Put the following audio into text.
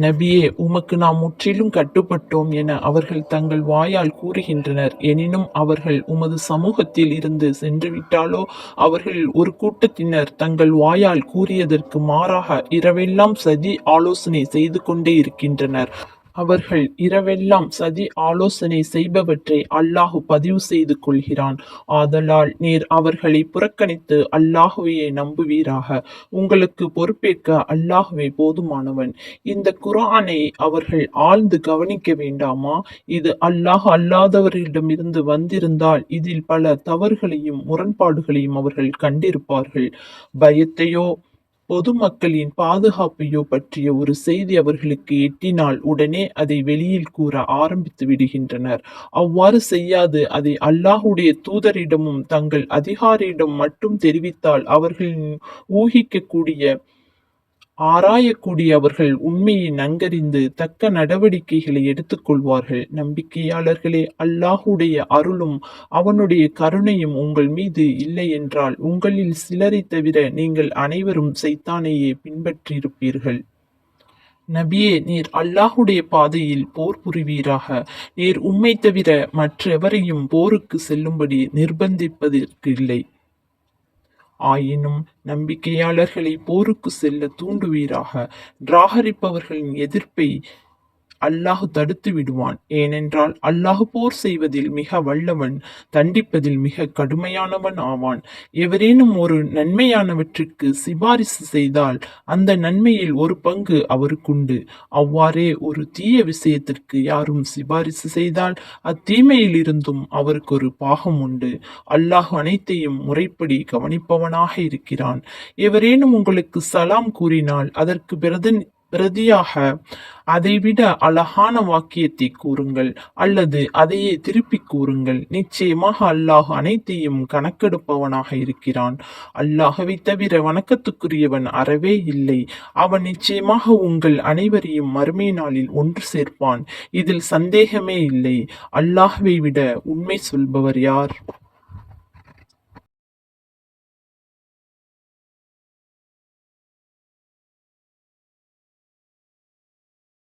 நபியே உமக்கு நாம் முற்றிலும் கட்டுப்பட்டோம் என அவர்கள் தங்கள் வாயால் கூறுகின்றனர். எனினும் அவர்கள் உமது சமூகத்தில் இருந்து சென்றுவிட்டாலோ அவர்கள் ஒரு கூட்டத்தினர் தங்கள் வாயால் கூறியதற்கு மாறாக இரவெல்லாம் சதி ஆலோசனை செய்து கொண்டே இருக்கின்றனர். அவர்கள் இரவெல்லாம் சதி ஆலோசனை செய்பவற்றை அல்லாஹு பதிவு செய்து கொள்கிறான். ஆதலால் நீர் அவர்களை புறக்கணித்து அல்லாஹுவையே நம்புவீராக. உங்களுக்கு பொறுப்பேற்க அல்லாஹுவே போதுமானவன். இந்த குரானை அவர்கள் ஆழ்ந்து கவனிக்க வேண்டாமா? இது அல்லாஹ் அல்லாதவர்களிடமிருந்து வந்திருந்தால் இதில் பல தவறுகளையும் முரண்பாடுகளையும் அவர்கள் கண்டிருப்பார்கள். பயத்தையோ பொதுமக்களின் பாதுகாப்பையோ பற்றிய ஒரு செய்தி அவர்களுக்கு எட்டினால் உடனே அதை வெளியில் கூற ஆரம்பித்து விடுகின்றனர். அவ்வாறு செய்யாது. அதை அல்லாஹுடைய தூதரிடமும் தங்கள் அதிகாரியிடம் மட்டும் தெரிவித்தால் அவர்களின் ஊகிக்கக்கூடிய ஆராயக்கூடிய அவர்கள் உண்மையை நங்கறிந்து தக்க நடவடிக்கைகளை எடுத்துக்கொள்வார்கள். நம்பிக்கையாளர்களே அல்லாஹுடைய அருளும் அவனுடைய கருணையும் உங்கள் மீது இல்லை என்றால் உங்களில் சிலரை தவிர நீங்கள் அனைவரும் சைத்தானையே பின்பற்றியிருப்பீர்கள். நபியே நீர் அல்லாஹுடைய பாதையில் போர் புரிவீராக. நீர் உம்மை தவிர மற்றெவரையும் போருக்கு செல்லும்படி நிர்பந்திப்பதற்கு இல்லை. ஆயினும் நம்பிக்கையாளர்களை போருக்கு செல்ல தூண்டுவீராக. டிராகரிப்பவர்களின் எதிர்ப்பை அல்லாஹ் தடுத்து விடுவான். ஏனென்றால் அல்லாஹ் போர் செய்வதில் மிக வல்லவன் தண்டிப்பதில் மிக கடுமையானவன் ஆவான். எவரேனும் ஒரு நன்மையானவற்றிற்கு சிபாரிசு செய்தால் அந்த நன்மையில் ஒரு பங்கு அவருக்குண்டு. அவ்வாறே ஒரு தீய விஷயத்திற்கு யாரும் சிபாரிசு செய்தால் அத்தீமையில் இருந்தும் அவருக்கு ஒரு பாகம் உண்டு. அல்லாஹ் அனைத்தையும் முறைப்படி கவனிப்பவனாக இருக்கிறான். எவரேனும் உங்களுக்கு சலாம் கூறினால் அதற்கு பிரதன் பிரதியாக அதைவிட அழகான வாக்கியத்தை கூறுங்கள் அல்லது அதையே திருப்பி கூறுங்கள். நிச்சயமாக அல்லாஹ் அனைத்தையும் கணக்கெடுப்பவனாக இருக்கிறான். அல்லாஹவை தவிர வணக்கத்துக்குரியவன் அறவே இல்லை. அவன் நிச்சயமாக உங்கள் அனைவரையும் மறுமை நாளில் ஒன்று சேர்ப்பான். இதில் சந்தேகமே இல்லை. அல்லாஹவை விட உண்மை சொல்பவர் யார்?